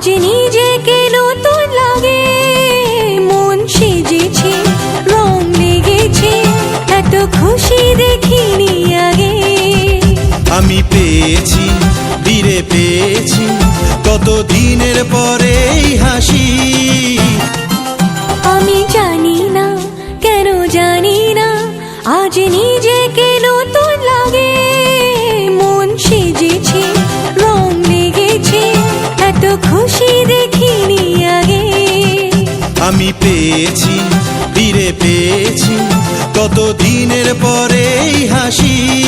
আজ নিজেকে নতুন লাগে। মন সেজেছে রং লেগেছে এত খুশি দেখিনি আগে। আমি পেয়েছি ফিরে পেয়েছি কত দিনের পরে হাসি। আমি জানি না কেন জানি না আজ নিজেকে দেখিনি আগে। আমি পেয়েছি ফিরে পেয়েছি কত দিনের পরে হাসি।